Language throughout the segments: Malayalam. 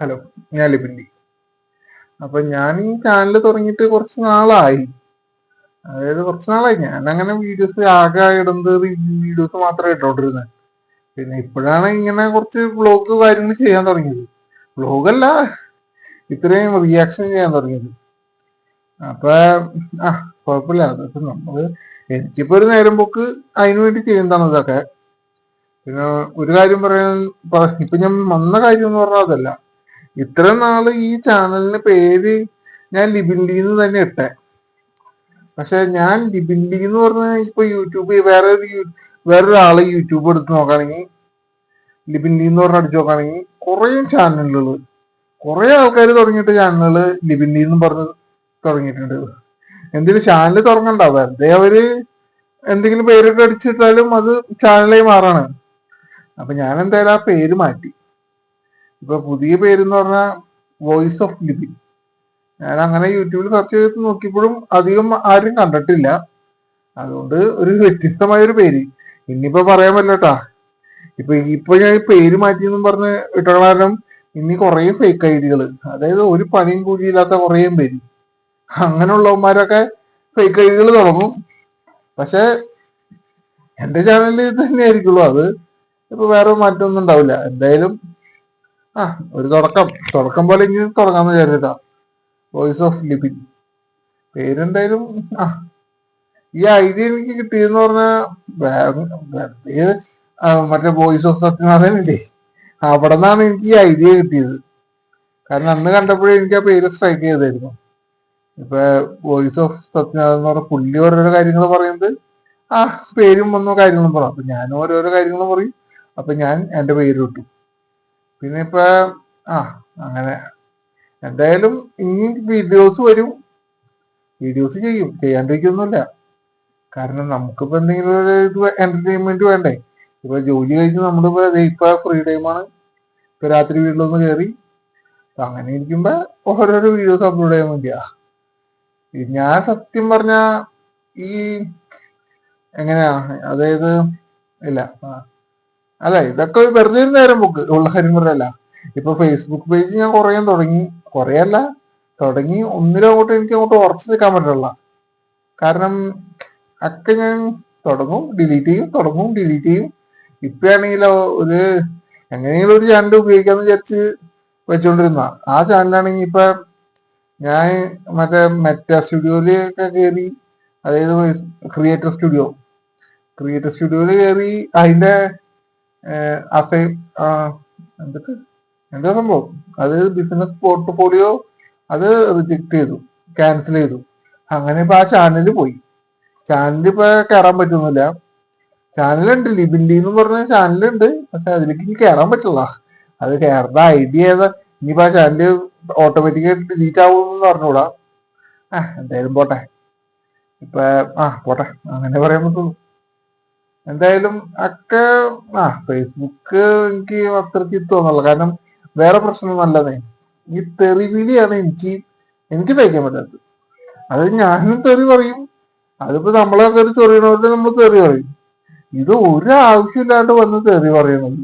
ഹലോ ഞാൻ ലിപിൻഡി അപ്പൊ ഞാൻ ഈ ചാനൽ തുടങ്ങിയിട്ട് കുറച്ച് നാളായി. അതായത് കുറച്ച് നാളായി. ഞാൻ അങ്ങനെ വീഡിയോസ് ആകെ ഇടുന്നത് വീഡിയോസ് മാത്രമേ ഇട്ടോണ്ടിരുന്നത് പിന്നെ ഇപ്പോഴാണ് ഇങ്ങനെ കുറച്ച് വ്ളോഗ് കാര്യങ്ങൾ ചെയ്യാൻ തുടങ്ങിയത്. വ്ളോഗല്ല ഇത്രയും റിയാക്ഷൻ ചെയ്യാൻ തുടങ്ങിയത്. അപ്പൊ ആ കുഴപ്പമില്ല. അതൊക്കെ നമ്മൾ എനിക്കിപ്പോ ഒരു നേരം പോക്ക് അതിനു വേണ്ടി ചെയ്യുന്നതാണ് ഇതൊക്കെ. പിന്നെ ഒരു കാര്യം പറയാൻ ഇപ്പൊ ഞാൻ വന്ന കാര്യം എന്ന് പറഞ്ഞാൽ അതല്ല. ഇത്ര നാൾ ഈ ചാനലിന് പേര് ഞാൻ ലിബിൻലിന്ന് തന്നെ ഇട്ടെ. പക്ഷെ ഞാൻ ലിബിൻലി എന്ന് പറഞ്ഞ ഇപ്പൊ യൂട്യൂബ് വേറെ ഒരു വേറൊരാൾ യൂട്യൂബ് എടുത്ത് നോക്കുകയാണെങ്കിൽ ലിബിൻലി എന്ന് പറഞ്ഞ അടിച്ചു നോക്കുകയാണെങ്കിൽ കുറേ ചാനലുകൾ കുറേ ആൾക്കാർ തുടങ്ങിയിട്ട് ചാനലുകൾ ലിബിൻലി എന്ന് പറഞ്ഞ് തുടങ്ങിയിട്ടുണ്ട്. എന്തെങ്കിലും ചാനൽ തുറങ്ങണ്ട വെറുതെ അവർ എന്തെങ്കിലും പേരൊക്കെ അടിച്ചിട്ടാലും അത് ചാനലായി മാറാണ്. അപ്പൊ ഞാൻ എന്തായാലും ആ പേര് മാറ്റി. ഇപ്പൊ പുതിയ പേരെന്ന് പറഞ്ഞാൽ വോയിസ് ഓഫ് ലിബി ഞാൻ അങ്ങനെ യൂട്യൂബിൽ സെർച്ച് ചെയ്ത് നോക്കിയപ്പോഴും അധികം ആരും കണ്ടിട്ടില്ല. അതുകൊണ്ട് ഒരു വ്യത്യസ്തമായ ഒരു പേര്. ഇനിയിപ്പോ പറയാൻ പറ്റട്ടാ ഇപ്പൊ ഇപ്പൊ ഞാൻ പേര് മാറ്റിയെന്നും പറഞ്ഞ് ഇട്ട കാരണം ഇനി കുറെ ഫേക്ക് ഐഡികൾ അതായത് ഒരു പണിയും കൂലിയില്ലാത്ത കുറേ പേര്. അങ്ങനെയുള്ളവന്മാരൊക്കെ ഫേക്ക് ഐഡികൾ തുടങ്ങും. പക്ഷെ എന്റെ ചാനലിൽ തന്നെയായിരിക്കുള്ളൂ. അത് ഇപ്പൊ വേറെ മാറ്റമൊന്നും ഉണ്ടാവില്ല. എന്തായാലും ആ ഒരു തുടക്കം. തുടക്കം പോലെ ഇനി തുടങ്ങാന്ന് വിചാരിച്ചാ വോയിസ് ഓഫ് ലിപിൻ പേരെന്തായാലും ആ. ഈ ഐഡിയ എനിക്ക് കിട്ടിയെന്ന് പറഞ്ഞാൽ മറ്റേ വോയിസ് ഓഫ് സത്യനാഥനില്ലേ അവിടെ നിന്നാണ് എനിക്ക് ഈ ഐഡിയ കിട്ടിയത്. കാരണം അന്ന് കണ്ടപ്പോഴേ എനിക്ക് ആ പേര് സ്ട്രൈക്ക് ചെയ്തായിരുന്നു ഇപ്പൊ വോയിസ് ഓഫ് സത്യനാഥൻ എന്ന് പറഞ്ഞ പുള്ളി ഓരോരോ കാര്യങ്ങൾ പറയുന്നത് ആ പേരും വന്നോ കാര്യങ്ങളും പറ അപ്പൊ ഞാൻ ഓരോരോ കാര്യങ്ങളും പറയും. അപ്പൊ ഞാൻ എന്റെ പേര് കിട്ടും പിന്നെ ഇപ്പൊ ആ അങ്ങനെ. എന്തായാലും ഇനി വീഡിയോസ് വരും. വീഡിയോസ് ചെയ്യും. ചെയ്യാണ്ടിരിക്കൊന്നുമില്ല. കാരണം നമുക്കിപ്പോ എന്തെങ്കിലും ഒരു ഇത് എന്റർടൈൻമെന്റ് വേണ്ടേ? ഇപ്പൊ ജോലി കഴിഞ്ഞ് നമ്മളിപ്പോ ഇപ്പൊ ഫ്രീ ടൈമാണ് ഇപ്പൊ രാത്രി വീട്ടിലൊന്ന് കയറി അങ്ങനെ ഇരിക്കുമ്പോ ഓരോരോ വീഡിയോസ് അപ്ലോഡ് ചെയ്യാൻ വേണ്ടിയാ. ഞാൻ സത്യം പറഞ്ഞ ഈ എങ്ങനെയാ? അതായത് ഇല്ല അല്ല ഇതൊക്കെ വെറുതെ ഒരു നേരം പോക്ക് ഉള്ള കാര്യം ഇപ്പൊ ഫേസ്ബുക്ക് പേജ് ഞാൻ കുറയാൻ തുടങ്ങി. കുറയല്ല തുടങ്ങി ഒന്നിലും അങ്ങോട്ട് എനിക്ക് അങ്ങോട്ട് ഉറച്ചു നിൽക്കാൻ പറ്റില്ല കാരണം ഒക്കെ ഞാൻ തുടങ്ങും ഡിലീറ്റ് ചെയ്യും തുടങ്ങും ഡിലീറ്റ് ചെയ്യും. ഇപ്പഴാണെങ്കിലോ ഒരു എങ്ങനെയെങ്കിലും ഒരു ചാനൽ ഉപയോഗിക്കാന്ന് വിചാരിച്ച് വെച്ചോണ്ടിരുന്ന. ആ ചാനലാണെങ്കിൽ ഇപ്പൊ ഞാൻ മറ്റേ മെറ്റ സ്റ്റുഡിയോയിൽ ഒക്കെ കയറി അതായത് ക്രിയേറ്റർ സ്റ്റുഡിയോ ക്രിയേറ്റർ സ്റ്റുഡിയോയിൽ കയറി അതിന്റെ എന്തൊക്കെ? എന്താ സംഭവം? അത് ബിസിനസ് പോർട്ട്ഫോളിയോ അത് റിജക്ട് ചെയ്തു ക്യാൻസൽ ചെയ്തു. അങ്ങനെ ഇപ്പൊ ആ ചാനലിൽ പോയി. ചാനലിൽ ഇപ്പൊ കയറാൻ പറ്റുന്നില്ല. ചാനലുണ്ട് ലിബിലി എന്ന് പറഞ്ഞ ചാനലുണ്ട് പക്ഷെ അതിലേക്ക് കയറാൻ പറ്റില്ല. അത് കയറുന്ന ഐഡിയ ഏതാ? ഇനിയിപ്പോ ആ ചാനൽ ഓട്ടോമാറ്റിക്കായിട്ട് ഡിലീറ്റ് ആവുമെന്ന് പറഞ്ഞുകൂടാ. ആ എന്തായാലും പോട്ടെ. ഇപ്പൊ ആ പോട്ടെ. അങ്ങനെ പറയാൻ പറ്റുള്ളൂ. എന്തായാലും ഒക്കെ ആ ഫേസ്ബുക്ക് എനിക്ക് അത്രയ്ക്ക് തോന്നുള്ളൂ കാരണം വേറെ പ്രശ്നം നല്ലതേ. ഈ തെറിവിളിയാണ് എനിക്ക് എനിക്ക് തയ്ക്കാൻ പറ്റാത്തത്. അത് ഞാനും തെറി പറയും. അതിപ്പോ നമ്മളെ കയറി തെറിയണവരുടെ നമ്മൾ തെറി പറയും. ഇത് ഒരു ആവശ്യമില്ലാണ്ട് വന്ന് തെറി പറയണത്.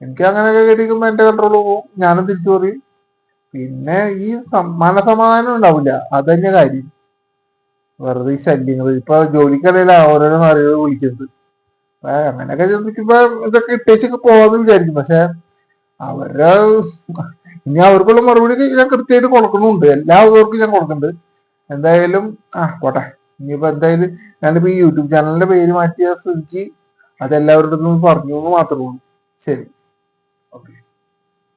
എനിക്ക് അങ്ങനെയൊക്കെ കേട്ടിരിക്കുമ്പോ എന്റെ കൺട്രോൾ പോകും ഞാനും തിരിച്ചു പറയും. പിന്നെ ഈ മനസമാധാനം ഉണ്ടാവില്ല. അതന്നെ കാര്യം. വെറുതെ ശല്യങ്ങൾ ഇപ്പൊ ജോലിക്കിടയില ഓരോരോ മറികൾ വിളിക്കുന്നത്. അങ്ങനെയൊക്കെ ചിന്തിക്കുമ്പോ ഇതൊക്കെ ഇട്ടേച്ചൊക്കെ പോവാന്ന് വിചാരിക്കും. പക്ഷെ അവരുടെ ഇനി അവർക്കുള്ള മറുപടി ഞാൻ കൃത്യമായിട്ട് കൊടുക്കുന്നുണ്ട്. എല്ലാവർക്കും ഞാൻ കൊടുക്കുന്നുണ്ട്. എന്തായാലും ആ പോട്ടെ. ഇനിയിപ്പോ എന്തായാലും ഞാനിപ്പോ ഈ യൂട്യൂബ് ചാനലിന്റെ പേര് മാറ്റിയ സ്ഥിതിക്ക് അതെല്ലാവരുടെ പറഞ്ഞു എന്ന് മാത്രമേ ഉള്ളൂ. ശരി. ഓക്കെ.